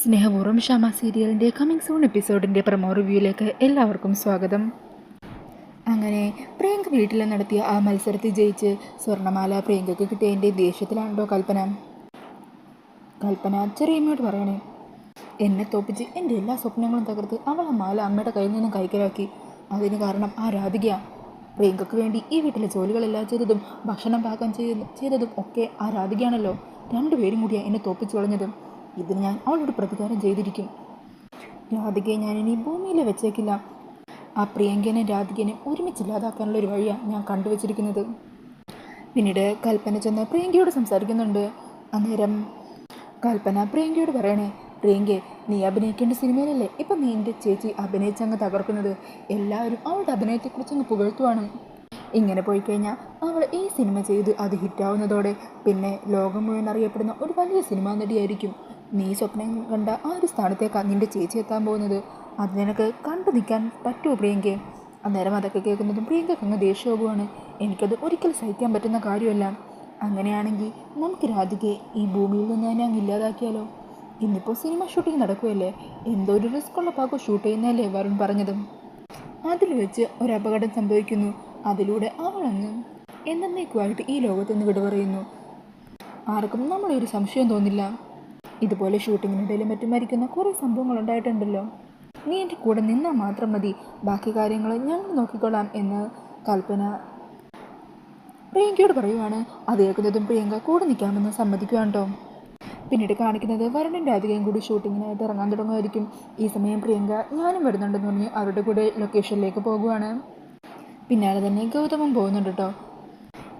സ്നേഹപൂർവം ഷമ സീരിയലിന്റെ coming soon എപ്പിസോഡിന്റെ പ്രമോ റിവ്യൂയിലേക്ക് എല്ലാവർക്കും സ്വാഗതം. അങ്ങനെ പ്രിയങ്ക വീട്ടിൽ നടത്തിയ ആ മത്സരത്തിൽ ജയിച്ച് സ്വർണമാല പ്രിയങ്കയ്ക്ക് കിട്ടിയതിന്റെ ദേഷ്യത്തിലാണല്ലോ കൽപ്പന. കൽപ്പന ചെറിയമ്മയോട് പറയണേ എന്നെ തോപ്പിച്ച് എന്റെ എല്ലാ സ്വപ്നങ്ങളും തകർത്ത് അവൾ ആ മാല അമ്മയുടെ കയ്യിൽ നിന്നും കൈക്കലാക്കി. അതിന് കാരണം ആ രാധിക. പ്രിയങ്കയ്ക്ക് വേണ്ടി ഈ വീട്ടിലെ ജോലികളെല്ലാം ചെയ്തതും ഭക്ഷണം പാകം ചെയ്ത് ചെയ്തതും ഒക്കെ ആ രാധികയാണല്ലോ. രണ്ടുപേരും കൂടിയാണ് എന്നെ തോപ്പിച്ചു കളഞ്ഞതും. ഇതിന് ഞാൻ അവളോട് പ്രതികാരം ചെയ്തിരിക്കും. രാധികയെ ഞാൻ ഇനി ഭൂമിയിൽ വെച്ചേക്കില്ല. ആ പ്രിയങ്കനെ രാധികനെ ഒരുമിച്ചില്ലാതാക്കാനുള്ള ഒരു വഴിയാണ് ഞാൻ കണ്ടുവച്ചിരിക്കുന്നത്. പിന്നീട് കൽപ്പന ചെന്ന് പ്രിയങ്കയോട് സംസാരിക്കുന്നുണ്ട്. അന്നേരം കൽപ്പന പ്രിയങ്കയോട് പറയണേ പ്രിയങ്കെ നീ അഭിനയിക്കേണ്ട സിനിമയിലല്ലേ ഇപ്പം നീ എന്റെ ചേച്ചി അഭിനയിച്ചങ്ങ് തകർക്കുന്നത്? എല്ലാവരും അവളുടെ അഭിനയത്തെക്കുറിച്ച് അങ്ങ് പുകഴ്ത്തുവാണ്. ഇങ്ങനെ പോയി കഴിഞ്ഞാൽ അവൾ ഈ സിനിമ ചെയ്ത് അത് ഹിറ്റാവുന്നതോടെ പിന്നെ ലോകം മുഴുവൻ അറിയപ്പെടുന്ന ഒരു വലിയ സിനിമാ നടിയായിരിക്കും. നീ സ്വപ്നം കണ്ട ആ ഒരു സ്ഥാനത്തേക്കാണ് നിന്റെ ചേച്ചി എത്താൻ പോകുന്നത്. അത് നിനക്ക് കണ്ടു നിൽക്കാൻ പറ്റുമോ പ്രിയങ്കെ? അന്നേരം അതൊക്കെ കേൾക്കുന്നതും പ്രിയങ്കയ്ക്ക് അങ്ങ് ദേഷ്യമാകുവാണ് എനിക്കത് ഒരിക്കലും സഹിക്കാൻ പറ്റുന്ന കാര്യമല്ല. അങ്ങനെയാണെങ്കിൽ നമുക്ക് രാധികയെ ഈ ഭൂമിയിൽ നിന്ന് തന്നെ അങ്ങ് ഇല്ലാതാക്കിയാലോ? ഇന്നിപ്പോൾ സിനിമ ഷൂട്ടിംഗ് നടക്കുകയല്ലേ? എന്തോ ഒരു റിസ്ക് ഉള്ള പാക്ക് ഷൂട്ട് ചെയ്യുന്നതല്ലേ വരുൺ പറഞ്ഞതും. അതിൽ വെച്ച് ഒരു അപകടം സംഭവിക്കുന്നു. അതിലൂടെ അവളങ്ങ് എന്നേക്കുമായിട്ട് ഈ ലോകത്ത് നിന്ന് ആർക്കും നമ്മളൊരു സംശയം തോന്നില്ല. ഇതുപോലെ ഷൂട്ടിങ്ങിനിടയിലും മറ്റും മരിക്കുന്ന കുറേ സംഭവങ്ങൾ ഉണ്ടായിട്ടുണ്ടല്ലോ നീ എന്റെ കൂടെ നിന്നാൽ മാത്രം മതി. ബാക്കി കാര്യങ്ങൾ ഞങ്ങൾ നോക്കിക്കൊള്ളാം എന്ന് കൽപ്പന പ്രിയങ്കയോട് പറയുവാണ്. അത് കേൾക്കുന്നതും പ്രിയങ്ക കൂടെ നിൽക്കാമെന്ന് സമ്മതിക്കുകയാണ് കേട്ടോ പിന്നീട് കാണിക്കുന്നത് വരുണും രാധികയും കൂടി ഷൂട്ടിങ്ങിനായിട്ട് ഇറങ്ങാൻ തുടങ്ങുമായിരിക്കും. ഈ സമയം പ്രിയങ്ക ഞാനും വരുന്നുണ്ടെന്ന് പറഞ്ഞ് അവരുടെ കൂടെ ലൊക്കേഷനിലേക്ക് പോകുവാണ്. പിന്നാലെ തന്നെ ഗൗതമം പോകുന്നുണ്ട് കേട്ടോ.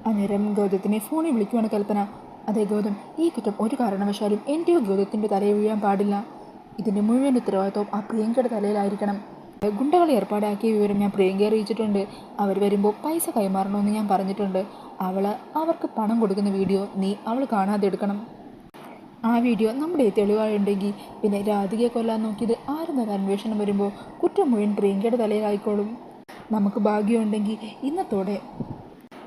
അന്നേരം ഗൗതത്തിനെ ഫോണിൽ വിളിക്കുവാണ് കൽപ്പന. അതേ ഗൗതം ഈ കുറ്റം ഒരു കാരണവശാലും എന്റെയോ ഗൗതത്തിന്റെ തലയിൽ വീഴാൻ പാടില്ല. ഇതിന്റെ മുഴുവൻ ഉത്തരവാദിത്വം ആ പ്രിയങ്കയുടെ തലയിലായിരിക്കണം. ഗുണ്ടകളെ ഏർപ്പാടാക്കിയ വിവരം ഞാൻ പ്രിയങ്കയെ അറിയിച്ചിട്ടുണ്ട്. അവർ വരുമ്പോൾ പൈസ കൈമാറണമെന്ന് ഞാൻ പറഞ്ഞിട്ടുണ്ട്. അവൾ അവർക്ക് പണം കൊടുക്കുന്ന വീഡിയോ നീ അവൾ കാണാതെ എടുക്കണം. ആ വീഡിയോ നമ്മുടെ തെളിവായുണ്ടെങ്കിൽ പിന്നെ രാധികയെ കൊല്ലാൻ നോക്കിയത് ആരെന്നൊരു അന്വേഷണം വരുമ്പോൾ കുറ്റം മുഴുവൻ പ്രിയങ്കയുടെ തലയിലായിക്കോളും. നമുക്ക് ഭാഗ്യമുണ്ടെങ്കിൽ ഇന്നത്തോടെ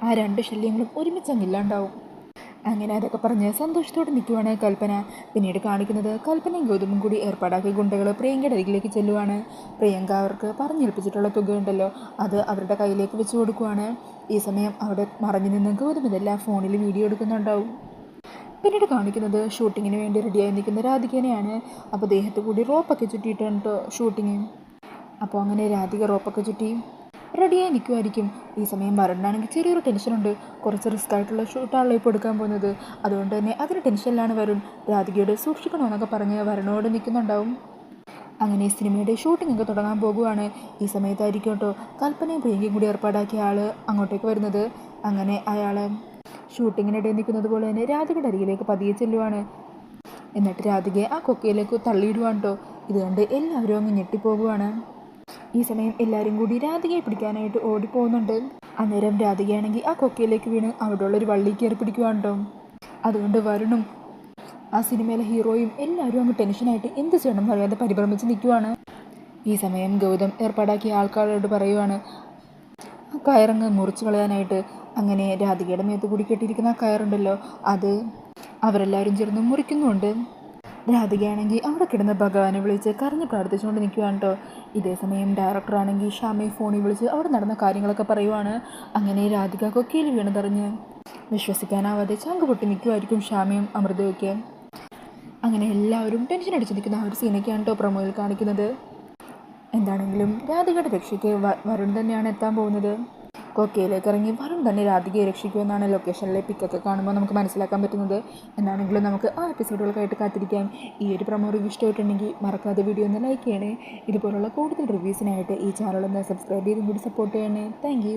ആ രണ്ട് ശല്യങ്ങളും ഒരുമിച്ചങ്ങ് ഇല്ലാണ്ടാവും. അങ്ങനെ അതൊക്കെ പറഞ്ഞ് സന്തോഷത്തോടെ നിൽക്കുവാണ് കൽപ്പന. പിന്നീട് കാണിക്കുന്നത് കൽപ്പനയും ഗൗതമും കൂടി ഏർപ്പാടാക്കിയ ഗുണ്ടകൾ പ്രിയങ്കയുടെ അരികിലേക്ക് ചെല്ലുവാണ്. പ്രിയങ്ക അവർക്ക് പറഞ്ഞേൽപ്പിച്ചിട്ടുള്ള തുകയുണ്ടല്ലോ. അത് അവരുടെ കയ്യിലേക്ക് വെച്ച് കൊടുക്കുവാണ്. ഈ സമയം അവിടെ മറഞ്ഞു നിന്ന് ഗൗതം ഇതെല്ലാം ഫോണിൽ വീഡിയോ എടുക്കുന്നുണ്ടാവും. പിന്നീട് കാണിക്കുന്നത് ഷൂട്ടിങ്ങിന് വേണ്ടി റെഡിയായി നിൽക്കുന്ന രാധികനെയാണ്. അപ്പോൾ ദേഹത്ത് കൂടി റോപ്പൊക്കെ ചുറ്റിയിട്ടാണ് കേട്ടോ ഷൂട്ടിങ്. അപ്പോൾ അങ്ങനെ രാധിക റോപ്പൊക്കെ ചുറ്റി റെഡിയായി നിൽക്കുമായിരിക്കും ഈ സമയം വരണ്ടാണെങ്കിൽ ചെറിയൊരു ടെൻഷനുണ്ട് കുറച്ച് റിസ്ക് ആയിട്ടുള്ള ഷൂട്ടാണല്ലോ ഇപ്പോൾ എടുക്കാൻ പോകുന്നത്. അതുകൊണ്ട് തന്നെ അതിന് ടെൻഷനിലാണ് വരുൺ. രാധികയോട് സൂക്ഷിക്കണമെന്നൊക്കെ പറഞ്ഞ് വരണോട് നിൽക്കുന്നുണ്ടാവും അങ്ങനെ സിനിമയുടെ ഷൂട്ടിംഗ് ഒക്കെ തുടങ്ങാൻ പോകുവാണ്. ഈ സമയത്തായിരിക്കും കേട്ടോ കൽപ്പനയും പ്രിയങ്കയും കൂടി ഏർപ്പാടാക്കിയ ആൾ അങ്ങോട്ടേക്ക് വരുന്നത്. അങ്ങനെ അയാൾ ഷൂട്ടിങ്ങിനിടയിൽ നിൽക്കുന്നത് പോലെ തന്നെ രാധികയുടെ അരികിലേക്ക് പതിയെ ചെല്ലുവാണ്. എന്നിട്ട് രാധികയെ ആ കൊക്കയിലേക്ക് തള്ളിയിടുവാണ് കേട്ടോ. ഇത് കണ്ട് എല്ലാവരും അങ്ങ് ഞെട്ടിപ്പോകുവാണ്. ഈ സമയം എല്ലാവരും കൂടി രാധികയെ പിടിക്കാനായിട്ട് ഓടിപ്പോകുന്നുണ്ട്. അന്നേരം രാധികയാണെങ്കിൽ ആ കൊക്കയിലേക്ക് വീണ് അവിടെയുള്ള ഒരു വള്ളി കയറി പിടിക്കുവാണ്ടോ? അതുകൊണ്ട് വരുണും ആ സിനിമയിലെ ഹീറോയും എല്ലാവരും അങ്ങ് ടെൻഷനായിട്ട് എന്ത് ചെയ്യണം എന്നറിയാതെ പരിഭ്രമിച്ച് നിൽക്കുവാണ്. ഈ സമയം ഗൗതം ഏർപ്പാടാക്കിയ ആൾക്കാരോട് പറയുവാണ് ആ കയറങ്ങ് മുറിച്ച് കളയാനായിട്ട്. അങ്ങനെ രാധികയുടെ മേത്ത് കൂടി കെട്ടിയിരിക്കുന്ന ആ കയറുണ്ടല്ലോ അത് അവരെല്ലാവരും ചേർന്ന് മുറിക്കുന്നുണ്ട് രാധികയാണെങ്കിൽ അവിടെ കിടന്ന് ഭഗവാനെ വിളിച്ച് കരഞ്ഞ് പ്രാർത്ഥിച്ചുകൊണ്ട് നിൽക്കുകയാണ് കേട്ടോ ഇതേ സമയം ഡയറക്ടറാണെങ്കിൽ ഷാമി ഫോണിൽ വിളിച്ച് അവിടെ നടന്ന കാര്യങ്ങളൊക്കെ പറയുവാണ്. അങ്ങനെ രാധിക കൊക്കയിൽ വീണതറിഞ്ഞ്. വിശ്വസിക്കാനാവാതെ ചങ്ക് പൊട്ടി നിൽക്കുമായിരിക്കും ഷാമിയും അമൃതയൊക്കെ. അങ്ങനെ എല്ലാവരും ടെൻഷൻ അടിച്ചിരിക്കുന്ന ആ ഒരു സീനൊക്കെയാണ് കേട്ടോ പ്രൊമോയിൽ കാണിക്കുന്നത്. എന്താണെങ്കിലും രാധികയുടെ രക്ഷയ്ക്ക് വരുൺ തന്നെയാണ് എത്താൻ പോകുന്നത്. കൊക്കയിലേക്ക് ഇറങ്ങി. വരും തന്നെ രാധികയെ രക്ഷിക്കുമെന്നാണ് ലൊക്കേഷനിലെ പിക്കൊക്കെ കാണുമ്പോൾ നമുക്ക് മനസ്സിലാക്കാൻ പറ്റുന്നത്. എന്നാണെങ്കിലും നമുക്ക് ആ എപ്പിസോഡുകൾക്കായിട്ട് കാത്തിരിക്കാം. ഈ ഒരു പ്രമോ റിവ്യൂ ഇഷ്ടമായിട്ടുണ്ടെങ്കിൽ മറക്കാതെ വീഡിയോ ഒന്ന് ലൈക്ക് ചെയ്യണേ. ഇതുപോലുള്ള കൂടുതൽ റിവ്യൂസിനായിട്ട് ഈ ചാനൽ ഒന്ന് സബ്സ്ക്രൈബ് ചെയ്തും കൂടി സപ്പോർട്ട് ചെയ്യണേ. താങ്ക്